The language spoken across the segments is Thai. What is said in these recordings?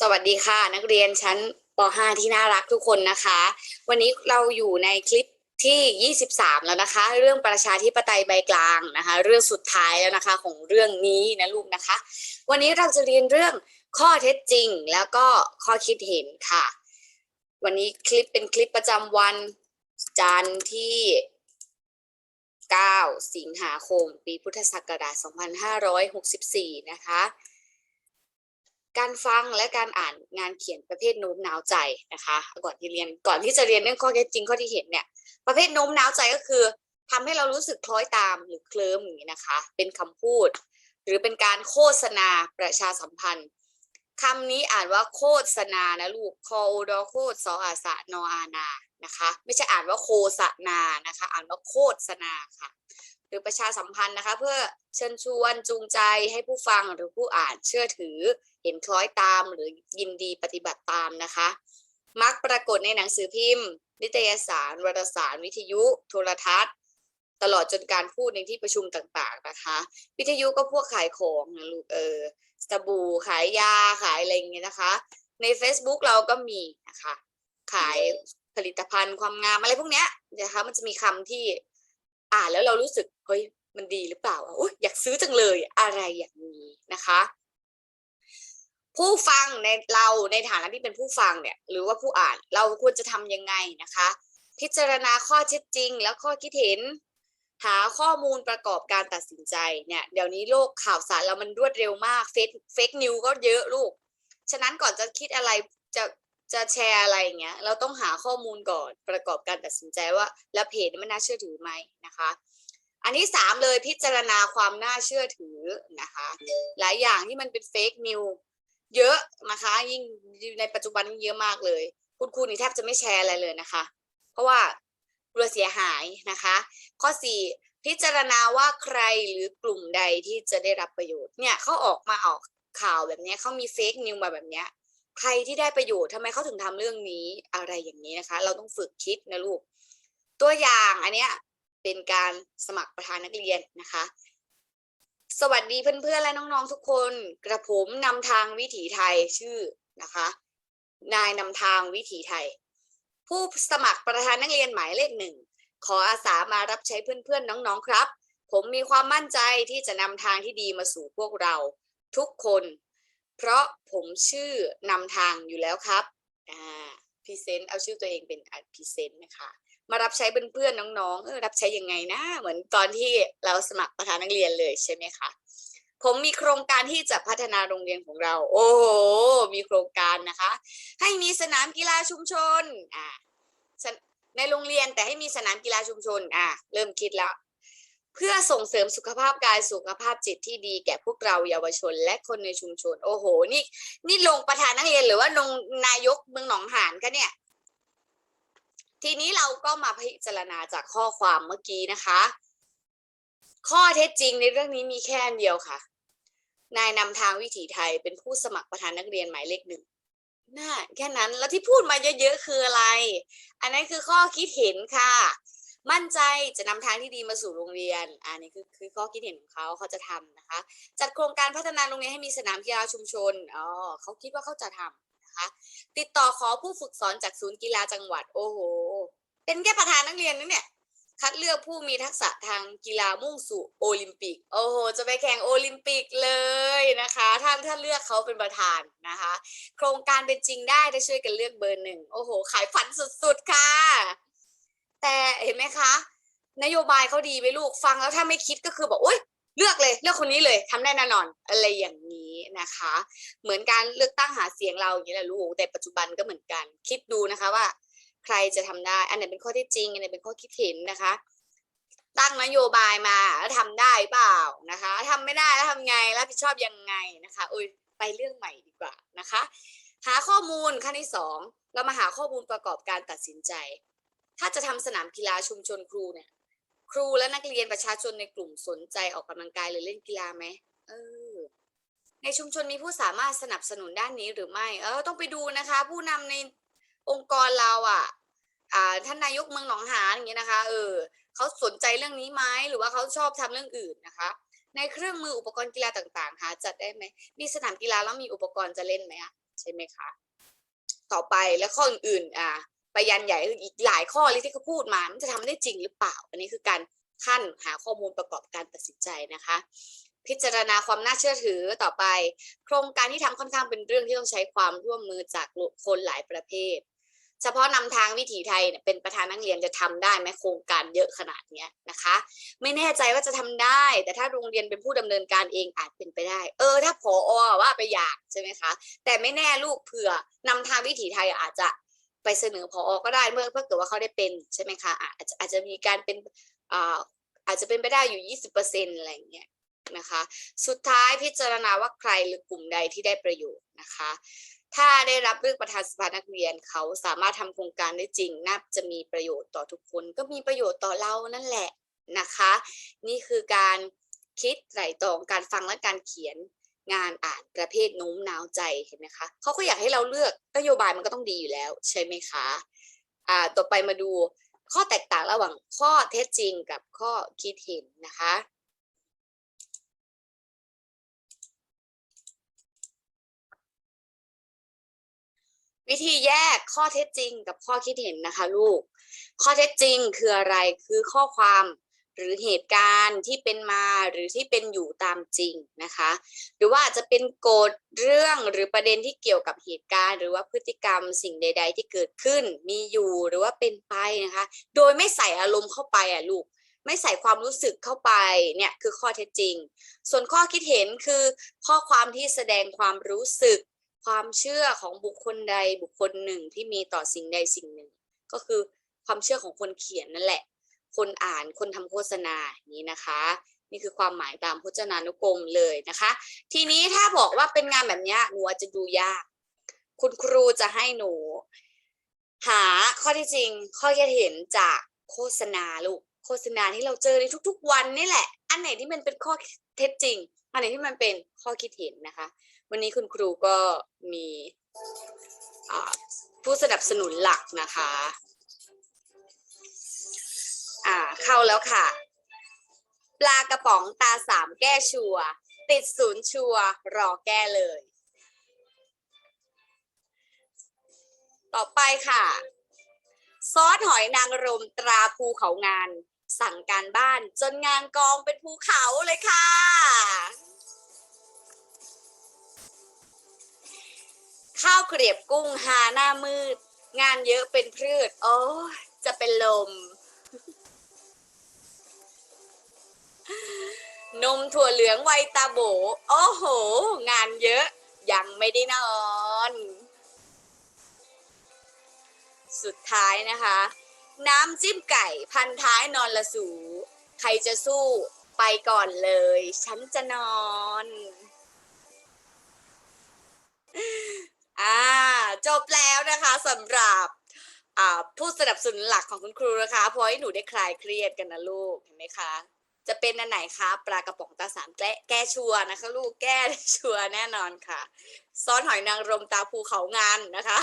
สวัสดีค่ะ นักเรียนชั้นป .5 ที่น่ารักทุกคนนะคะ วันนี้เราอยู่ในคลิปที่ 23 แล้วนะคะ เรื่องประชาธิปไตยใบกลางนะคะ เรื่องสุดท้ายแล้วนะคะของเรื่องนี้นะลูกนะคะ วันนี้เราจะเรียนเรื่องข้อเท็จจริงแล้วก็ข้อคิดเห็นค่ะ วันนี้คลิปเป็นคลิปประจำวันจันทร์ที่ 9 สิงหาคม ปีพุทธศักราช 2564 นะคะ การฟังและการอ่านงานเขียนประเภทโน้มน้าวใจนะคะก่อนที่เรียนก่อนที่จะเรียนเรื่องข้อเท็จจริงข้อที่เห็นเนี่ยประเภทโน้มน้าวใจก็คือทำให้เรารู้สึกคล้อยตามหรือเคลิ้มอย่างนี้นะคะ เป็นคำพูด หรือเป็นการโฆษณาประชาสัมพันธ์คำนี้อ่านว่าโฆษณานะลูกคอดอโคดสออาสะนออานา นะคะ ไม่ใช่อ่านว่าโฆษณานะคะ อ่านว่าโฆษณาค่ะ หรือประชาสัมพันธ์นะคะ เพื่อเชิญชวนจูงใจให้ผู้ฟังหรือผู้อ่านเชื่อถือ เห็นคล้อยตามหรือยินดีปฏิบัติตามนะคะ มักปรากฏในหนังสือพิมพ์ นิตยสาร วารสาร วิทยุ โทรทัศน์ ตลอดจนการพูดในที่ประชุมต่างๆนะคะ วิทยุก็พวกขายของนะลูกเออสบู่ขายยาขายอะไรอย่างเงี้ยนะคะ ใน Facebook เราก็มีนะคะ ขาย ผลิตภัณฑ์ความงามอะไรพวกเนี้ยนะคะมันจะมีคำที่อ่านแล้วเรารู้สึกเฮ้ยมันดีหรือเปล่าอ,อยอยากซื้อจังเลยอะไรอย่างนี้นะคะ ผู้ฟังในเราในฐานะที่เป็นผู้ฟังเนี่ย หรือว่าผู้อ่านเราควรจะทำยังไงนะคะ พิจารณาข้อเท็จจริง แล้วข้อคิดเห็น หาข้อมูลประกอบการตัดสินใจเนี่ยเดี๋ยวนี้โลกข่าวสารเรามันรวดเร็วมากเฟกเฟกนิวก็เยอะลูก ฉะนั้นก่อนจะคิดอะไรจะ จะแชร์อะไรอย่างเงี้ยเราต้องหาข้อมูลก่อนประกอบการตัดสินใจว่าแล้วเพจนี้มันน่าเชื่อถือไหมนะคะ อันที่สามเลยพิจารณาความน่าเชื่อถือนะคะ หลายอย่างที่มันเป็นเฟกนิวเยอะนะคะ ยิ่งในปัจจุบันนี้เยอะมากเลย คุณครูนี่แทบจะไม่แชร์อะไรเลยนะคะ เพราะว่ากลัวเสียหายนะคะ ข้อสี่พิจารณาว่าใครหรือกลุ่มใดที่จะได้รับประโยชน์เนี่ยเขาออกมาออกข่าวแบบนี้เขามีเฟกนิวมาแบบนี้ ใครที่ได้ประโยชน์ทำไมเขาถึงทำเรื่องนี้อะไรอย่างนี้นะคะ เราต้องฝึกคิดนะลูก ตัวอย่างอันเนี้ยเป็นการสมัครประธานนักเรียนนะคะ สวัสดีเพื่อนๆและน้องๆทุกคน กระผมนำทางวิถีไทยชื่อนะคะ นายนำทางวิถีไทย ผู้สมัครประธานนักเรียนหมายเลขหนึ่งขออาสามารับใช้เพื่อนๆน้องๆครับ ผมมีความมั่นใจที่จะนำทางที่ดีมาสู่พวกเราทุกคน เพราะ ผมชื่อนำทางอยู่แล้วครับอ่าพรีเซนต์เอาชื่อตัวเองเป็นพรีเซนต์นะคะมารับใช้เพื่อนๆน้องๆเออรับใช้ยังไงนะ เหมือนตอนที่เราสมัครประธานนักเรียนเลยใช่ไหมคะผมมีโครงการที่จะพัฒนาโรงเรียนของเรา โอ้โหมีโครงการนะคะ ให้มีสนามกีฬาชุมชนอ่าในโรงเรียนแต่ให้มีสนามกีฬาชุมชนอ่าเริ่มคิดแล้ว เพื่อส่งเสริมสุขภาพกายสุขภาพจิตที่ดีแก่พวกเราเยาวชน และคนในชุมชน โอ้โห นี่ นี่ลงประธานนักเรียนหรือว่าลงนายกเมืองหนองหานคะเนี่ย ทีนี้เราก็มาพิจารณาจากข้อความเมื่อกี้นะคะ ข้อเท็จจริงในเรื่องนี้มีแค่อันเดียวค่ะ นายนำทางวิถีไทยเป็นผู้สมัครประธานนักเรียนหมายเลขหนึ่งน่าแค่นั้นแล้วที่พูดมาเยอะๆคืออะไร อันนั้นคือข้อคิดเห็นค่ะ มั่นใจจะนำทางที่ดีมาสู่โรงเรียน อันนี้คือคือข้อคิดเห็นของเขาเขาจะทำนะคะ จัดโครงการพัฒนาโรงเรียนให้มีสนามกีฬาชุมชน อ๋อเขาคิดว่าเขาจะทำนะคะติดต่อขอผู้ฝึกสอนจากศูนย์กีฬาจังหวัด โอ้โห เป็นแค่ประธานนักเรียนนะเนี่ยคัดเลือกผู้มีทักษะทางกีฬามุ่งสู่โอลิมปิก โอ้โห จะไปแข่งโอลิมปิกเลยนะคะถ้าถ้านเลือกเขาเป็นประธานนะคะ โครงการเป็นจริงได้ถ้าช่วยกันเลือกเบอร์หนึ่ง โอ้โห ขายฝันสุดๆค่ะ แต่เห็นไหมคะ นโยบายเขาดีไหมลูกฟังแล้วถ้าไม่คิดก็คือบอกโอ๊ยเลือกเลยเลือกคนนี้เลยทำได้แน่นอนอะไรอย่างนี้นะคะ เหมือนการเลือกตั้งหาเสียงเราอย่างนี้แหละลูกแต่ปัจจุบันก็เหมือนกัน คิดดูนะคะว่า ใครจะทำได้ อันไหนเป็นข้อท็จจริงอันไหนเป็นข้อคิดเห็นนะคะ ตั้งนโยบายมาแล้วทำได้เปล่านะคะทำไม่ได้แล้วทำไงรับผิดชอบยังไงนะคะอุ้ยไปเรื่องใหม่ดีกว่านะคะ หาข้อมูลขั้นที่สองเรามาหาข้อมูลประกอบการตัดสินใจ ถ้าจะทำสนามกีฬาชุมชนครูเนี่ย ครูและนักเรียนประชาชนในกลุ่มสนใจออกกำลังกายหรือเล่นกีฬาไหมเออในชุมชนมีผู้สามารถสนับสนุนด้านนี้หรือไม่ เออต้องไปดูนะคะ ผู้นำในองค์กรเราอะอ่าท่านนายกเมืองหนองหานอย่างเงี้ยนะคะ เออเขาสนใจเรื่องนี้ไหมหรือว่าเขาชอบทำเรื่องอื่นนะคะ ในเครื่องมืออุปกรณ์กีฬาต่างๆหาจัดได้ไหมมีสนามกีฬาแล้วมีอุปกรณ์จะเล่นไหมอะใช่ไหมคะต่อไปแล้วข้ออื่นๆอ่า ไปยันใหญ่อีกหลายข้อเลยที่เขาพูดมา มันจะทำได้จริงหรือเปล่า อันนี้คือการขั้นหาข้อมูลประกอบการตัดสินใจนะคะ พิจารณาความน่าเชื่อถือต่อไป โครงการที่ทำค่อนข้างเป็นเรื่องที่ต้องใช้ความร่วมมือจากคนหลายประเภท เฉพาะนำทางวิถีไทยเนี่ยเป็นประธานนักเรียนจะทำได้ไหมโครงการเยอะขนาดเนี้ยนะคะ ไม่แน่ใจว่าจะทำได้ แต่ถ้าโรงเรียนเป็นผู้ดำเนินการเองอาจเป็นไปได้ เออ ถ้าผอว่าไปอยากใช่ไหมคะ แต่ไม่แน่ลูกเผื่อนำทางวิถีไทยอาจจะ ไปเสนอพอก็ได้เมื่อเพื่อเกิดว่าเขาได้เป็นใช่ไหมคะอาจจะอาจจะมีการเป็นอ่าอาจจะเป็นไปได้อยู่ 20%อะไรอย่างเงี้ยนะคะ สุดท้ายพิจารณาว่าใครหรือกลุ่มใดที่ได้ประโยชน์นะคะ ถ้าได้รับเลือกประธานสภานักเรียนเขาสามารถทำโครงการได้จริงน่าจะมีประโยชน์ต่อทุกคน ก็มีประโยชน์ต่อเรานั่นแหละนะคะ นี่คือการคิดไตร่ตรองการฟังและการเขียน งานอ่านประเภทโน้มน้าวใจเห็นไหมคะเขาก็อยากให้เราเลือกนโยบายมันก็ต้องดีอยู่แล้ว ใช่ไหมคะอ่าต่อไปมาดูข้อแตกต่างระหว่างข้อเท็จจริงกับข้อคิดเห็นนะคะวิธีแยกข้อเท็จจริงกับข้อคิดเห็นนะคะ ลูก ข้อเท็จจริงคืออะไร คือข้อความ หรือเหตุการณ์ที่เป็นมาหรือที่เป็นอยู่ตามจริงนะคะ หรือว่าอาจจะเป็นโกฎเรื่องหรือประเด็นที่เกี่ยวกับเหตุการณ์ หรือว่าพฤติกรรมสิ่งใด ๆ ที่เกิดขึ้นมีอยู่หรือว่าเป็นไปนะคะ โดยไม่ใส่อารมณ์เข้าไปอะลูกไม่ใส่ความรู้สึกเข้าไปเนี่ยคือข้อเท็จจริง ส่วนข้อคิดเห็นคือข้อความที่แสดงความรู้สึก ความเชื่อของบุคคลใดบุคคลหนึ่งที่มีต่อสิ่งใดสิ่งหนึ่ง ก็คือความเชื่อของคนเขียนนั่นแหละ คนอ่านคนทำโฆษณาอย่างนี้นะคะ นี่คือความหมายตามพจนานุกรมเลยนะคะ ทีนี้ถ้าบอกว่าเป็นงานแบบนี้หนูอาจจะดูยาก คุณครูจะให้หนู หาข้อที่จริงข้อคิดเห็นจากโฆษณาลูกโฆษณาที่เราเจอในทุก ๆ วันนี่แหละ อันไหนที่มันเป็นข้อเท็จจริง อันไหนที่มันเป็นข้อคิดเห็นนะคะ วันนี้คุณครูก็มีผู้สนับสนุนหลักนะคะ อ่า เข้าแล้วค่ะ ปลากระป๋องตาสามแก้ชัว ติดศูนย์ชัว รอแก้เลย ต่อไปค่ะ ซอสหอยนางรมตราภูเขางาน สั่งการบ้านจนงานกองเป็นภูเขาเลยค่ะข้าวเกรียบกุ้งหาหน้ามืด งานเยอะเป็นพืช โอ้จะเป็นลม นมถั่วเหลืองไวตาโบ โอ้โห งานเยอะ ยังไม่ได้นอน สุดท้ายนะคะ น้ำจิ้มไก่พันท้ายนอนละสู ใครจะสู้ไปก่อนเลย ฉันจะนอนอ่าจบแล้วนะคะสำหรับผู้สนับสนุนหลักของคุณครูนะคะพราะให้หนูได้คลายเครียดกันนะลูกเห็นไหมคะ จะเป็นอันไหนคะปลากระป๋องตาสามแก้แก้ชัวนะคะ ลูกแก้ชัวแน่นอนค่ะซ้อนหอยนางรมตาภูเขางานนะคะ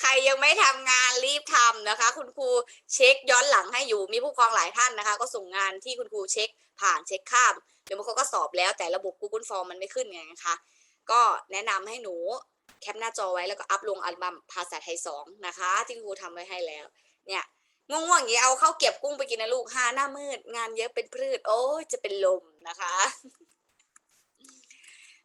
ใครยังไม่ทำงานรีบทำนะคะ คุณครูเช็คย้อนหลังให้อยู่มีผู้ปกครองหลายท่านนะคะ ก็ส่งงานที่คุณครูเช็คผ่านเช็คข้ามเดี๋ยวบางคนก็สอบแล้วแต่ระบบ Google Form มันไม่ขึ้นไงนะคะก็แนะนำให้หนูแคปหน้าจอไว้แล้วก็อัพลงอัลบั้มภาษาไทยสองนะคะ ที่ครูทำไว้ให้แล้ว เนี่ย ง่วงๆอย่างนี้เอาข้าวเก็บกุ้งไปกินนะลูกห้าหน้ามืด งานเยอะเป็นพืช โอ้จะเป็นลมนะคะ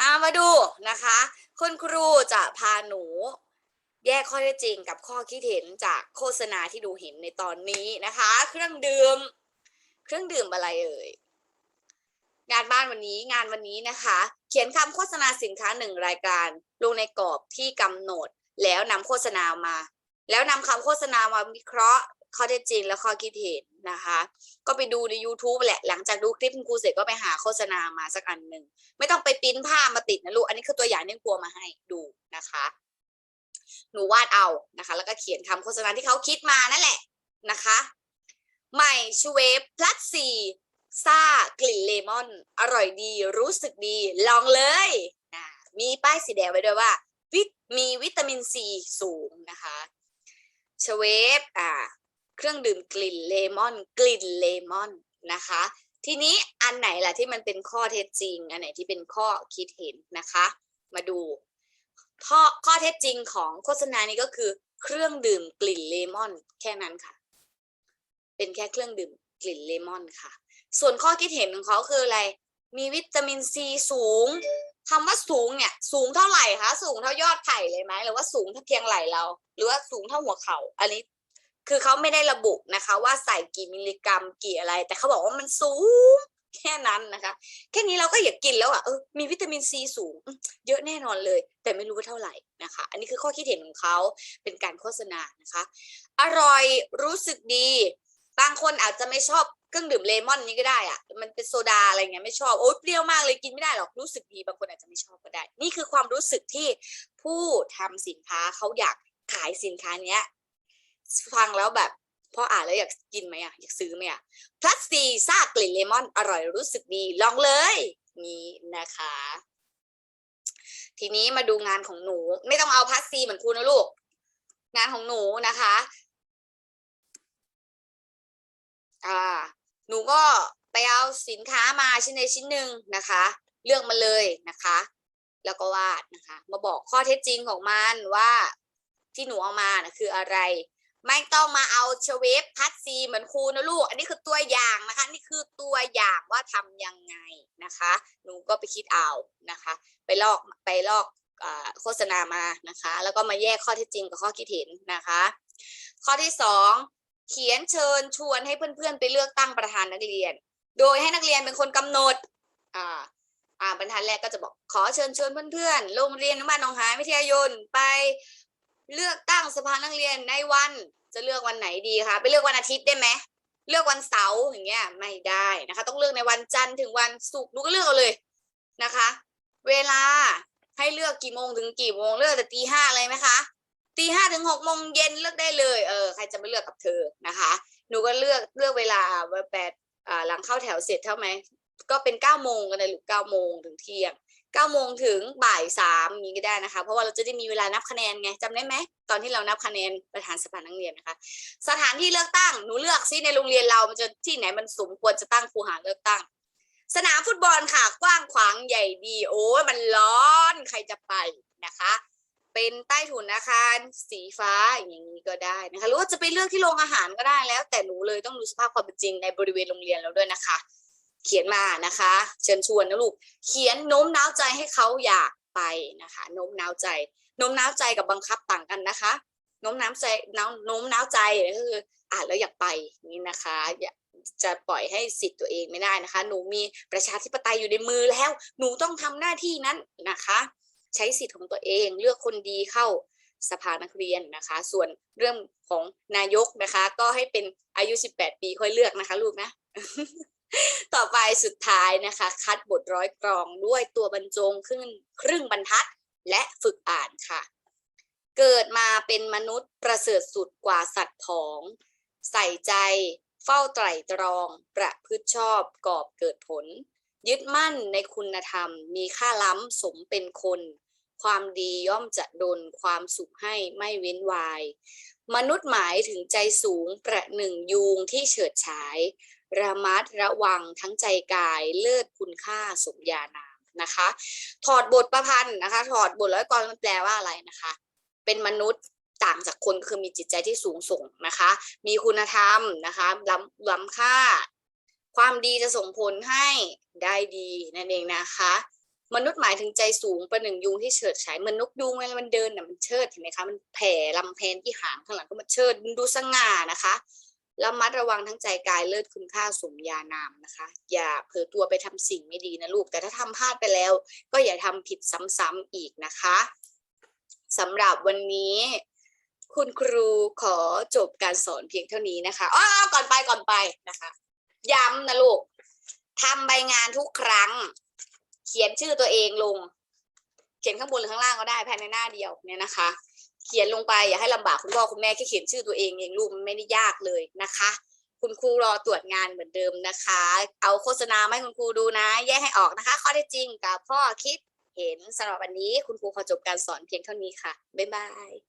อามาดูนะคะ คุณครูจะพาหนู แยกข้อเท็จจริงกับข้อคิดเห็นจากโฆษณาที่ดูเห็นในตอนนี้นะคะ เครื่องดื่ม เครื่องดื่มอะไรเอ่ยงานบ้านวันนี้งานวันนี้นะคะ เขียนคำโฆษณาสินค้าหนึ่งรายการ ลงในกรอบที่กำหนด แล้วนำโฆษณามา แล้วนำคำโฆษณามาวิเคราะห์ ข้อเท็จจริงและข้อคิดเห็นนะคะ ก็ไปดูใน YouTube แหละ หลังจากดูคลิปคุณครูเสร็จก็ไปหาโฆษณามาสักอันหนึ่ง ไม่ต้องไปปิ้นผ้ามาติดนะลูก อันนี้คือตัวอย่างที่ครูเอามาให้ดูนะคะ หนูวาดเอานะคะ แล้วก็เขียนคำโฆษณาที่เขาคิดมานั่นแหละนะคะ ใหม่ชูเวฟพลัสซีซ่ากลิ่นเลมอน อร่อยดี รู้สึกดี ลองเลยนะมีป้ายสีแดงไว้ด้วยว่าวิมีวิตามินซีสูงนะคะชเวฟอ่า เครื่องดื่มกลิ่นเลมอน กลิ่นเลมอนนะคะ ทีนี้อันไหนล่ะที่มันเป็นข้อเท็จจริง อันไหนที่เป็นข้อคิดเห็นนะคะ มาดูข้อข้อเท็จจริงของโฆษณานี้ก็คือ เครื่องดื่มกลิ่นเลมอน แค่นั้นค่ะ เป็นแค่เครื่องดื่มกลิ่นเลมอนค่ะ ส่วนข้อคิดเห็นของเขาคืออะไร มีวิตามินซีสูงคำว่าสูงเนี่ย สูงเท่าไหร่คะ สูงเท่ายอดไผ่เลยไหม หรือว่าสูงเท่าเพียงไหล่เรา หรือว่าสูงเท่าหัวเขา่า อันนี้ คือเขาไม่ได้ระบุนะคะ ว่าใส่กี่มิลลิกรัมกี่อะไร แต่เขาบอกว่ามันสูงแค่นั้นนะคะ แค่นี้เราก็อยากกินแล้วอะเออมีวิตามินซีสูง เยอะแน่นอนเลย แต่ไม่รู้ว่าเท่าไหร่นะคะ อันนี้คือข้อคิดเห็นของเขาเป็นการโฆษณานะคะ อร่อยรู้สึกดี บางคนอาจจะไม่ชอบเครื่องดื่มเลมอนนี้ก็ได้อะมันเป็นโซดาอะไรเงี้ยไม่ชอบโอ๊ยเปรี้ยวมากเลยกินไม่ได้หรอกรู้สึกดีบางคนอาจจะไม่ชอบก็ได้ นี่คือความรู้สึกที่ผู้ทำสินค้าเขาอยากขายสินค้าเนี้ย ฟังแล้วแบบพออ่านแล้วอยากกินไหมอะอยากซื้อไหมอะพลัสซีซ่ากลิ่นเลมอนอร่อยรู้สึกดีลองเลยนี่นะคะ ทีนี้มาดูงานของหนู ไม่ต้องเอาพลัสซีเหมือนครูนะลูก งานของหนูนะคะอ่าหนูก็ไปเอาสินค้ามาชิ้นใดชิ้นหนึ่งนะคะ เลือกมาเลยนะคะ แล้วก็วาดนะคะ มาบอกข้อเท็จจริงของมันว่าที่หนูเอามานะคืออะไร ไม่ต้องมาเอาเชเวฟพัดซีเหมือนครูนะลูก อันนี้คือตัวอย่างนะคะ นี่คือตัวอย่างว่าทำยังไงนะคะ หนูก็ไปคิดเอานะคะ ไปลอกไปลอกโฆษณามานะคะ แล้วก็มาแยกข้อเท็จจริงกับข้อคิดเห็นนะคะ ข้อที่สองเขียนเชิญชวนให้เพื่อนๆ ไปเลือกตั้งประธานนักเรียน โดยให้นักเรียนเป็นคนกำหนดอ่าอ่าบรรทัดแรกก็จะบอกขอเชิญชวนเพื่อนๆ โรงเรียนอนุบาลหนองหานวิทยายนไป เลือกตั้งสภานักเรียนในวันจะเลือกวันไหนดีคะไปเลือกวันอาทิตย์ได้ไหมเลือกวันเสาร์อย่างเงี้ยไม่ได้นะคะ ต้องเลือกในวันจันทร์ถึงวันศุกร์หนูก็เลือกเอาเลยนะคะ เวลาให้เลือกกี่โมงถึงกี่โมงเลือกแต่ตีห้าเลยไหมคะตีห้าถึงหกโมงเย็นเลือกได้เลยเออใครจะไม่เลือกกับเธอนะคะ หนูก็เลือกเลือกเวลาว่าแปดหลังเข้าแถวเสร็จเท่าไหมก็เป็นเก้าโมงกันเลยหรือเก้าโมงถึงเที่ยง ก้าโมงถึงบ่ายสามนี้ก็ได้นะคะ เพราะว่าเราจะได้มีเวลานับคะแนนไงจำได้ไหมตอนที่เรานับคะแนนประธานสภานักเรียนนะคะ สถานที่เลือกตั้งหนูเลือกซิในโรงเรียนเรามันจะที่ไหนมันสมควรจะตั้งคูหาเลือกตั้ง สนามฟุตบอลค่ะกว้างขวางใหญ่ดี โอ้ยมันร้อนใครจะไปนะคะ เป็นใต้ถุนอาคารสีฟ้าอย่างนี้ก็ได้นะคะหรือว่าจะไปเลือกที่โรงอาหารก็ได้แล้ว แต่หนูเลยต้องดูสภาพความเป็นจริงในบริเวณโรงเรียนเราด้วยนะคะ เขียนมานะคะ เชิญชวนนะลูก เขียนโน้มน้าวใจให้เขาอยากไปนะคะโน้มน้าวใจโน้มน้าวใจกับบังคับต่างกันนะคะโน้มน้าวใจโน้มน้าวใจก็คืออ่านแล้วอยากไปนี่นะคะจะปล่อยให้สิทธิ์ตัวเองไม่ได้นะคะ หนูมีประชาธิปไตยอยู่ในมือแล้ว หนูต้องทำหน้าที่นั้นนะคะ ใช้สิทธิ์ของตัวเองเลือกคนดีเข้าสภานักเรียนนะคะ ส่วนเรื่องของนายกนะคะ ก็ให้เป็นอายุ 18 ปีค่อยเลือกนะคะ ลูกนะ ต่อไปสุดท้ายนะคะ คัดบทร้อยกรองด้วยตัวบรรจงครึ่งครึ่งบรรทัดและฝึกอ่านค่ะ เกิดมาเป็นมนุษย์ประเสริฐสุดกว่าสัตว์ผอง ใส่ใจ เฝ้าไตร่ตรอง ประพฤติชอบกอบเกิดผล ยึดมั่นในคุณธรรม มีค่าล้ำสมเป็นคน ความดีย่อมจะดลความสุขให้ไม่เว้นวาย มนุษย์หมายถึงใจสูงประหนึ่งยูงที่เฉิดฉาย ระมัดระวังทั้งใจกายเลิศคุณค่าสมญานามนะคะ ถอดบทประพันธ์นะคะ ถอดบทแล้วกรมันแปลว่าอะไรนะคะ เป็นมนุษย์ต่างจากคนก็คือมีจิตใจที่สูงส่งนะคะ มีคุณธรรมนะคะล้ำล้ำค่า ความดีจะส่งผลให้ได้ดีนั่นเองนะคะ มนุษย์หมายถึงใจสูงประหนึ่งยุงที่เฉิดฉายเหมือนนกยุงเวลามันเดินน่ะมันเชิดเห็นไหมคะมันแผ่ลำแพนที่หางข้างหลังก็มันเชิดดูสง่านะคะ แล้วมัดระวังทั้งใจกายเลิศคุณค่าสมญานามนะคะ อย่าเผลอตัวไปทำสิ่งไม่ดีนะลูก แต่ถ้าทำพลาดไปแล้ว ก็อย่าทำผิดซ้ำๆอีกนะคะสำหรับวันนี้ คุณครูขอจบการสอนเพียงเท่านี้นะคะอ๋อก่อนไปก่อนไปนะคะ ย้ำนะลูกทำใบงานทุกครั้ง เขียนชื่อตัวเองลง เขียนข้างบนหรือข้างล่างก็ได้ภายในหน้าเดียวเนี่ยนะคะ เขียนลงไปอย่าให้ลำบากคุณพ่อคุณแม่แค่เขียนชื่อตัวเองเองลูกมันไม่ได้ยากเลยนะคะ คุณครูรอตรวจงานเหมือนเดิมนะคะ เอาโฆษณาให้คุณครูดูนะ แยกให้ออกนะคะ ข้อเท็จจริงกับข้อคิดเห็นสำหรับวันนี้คุณครูขอจบการสอนเพียงเท่านี้ค่ะบ๊ายบาย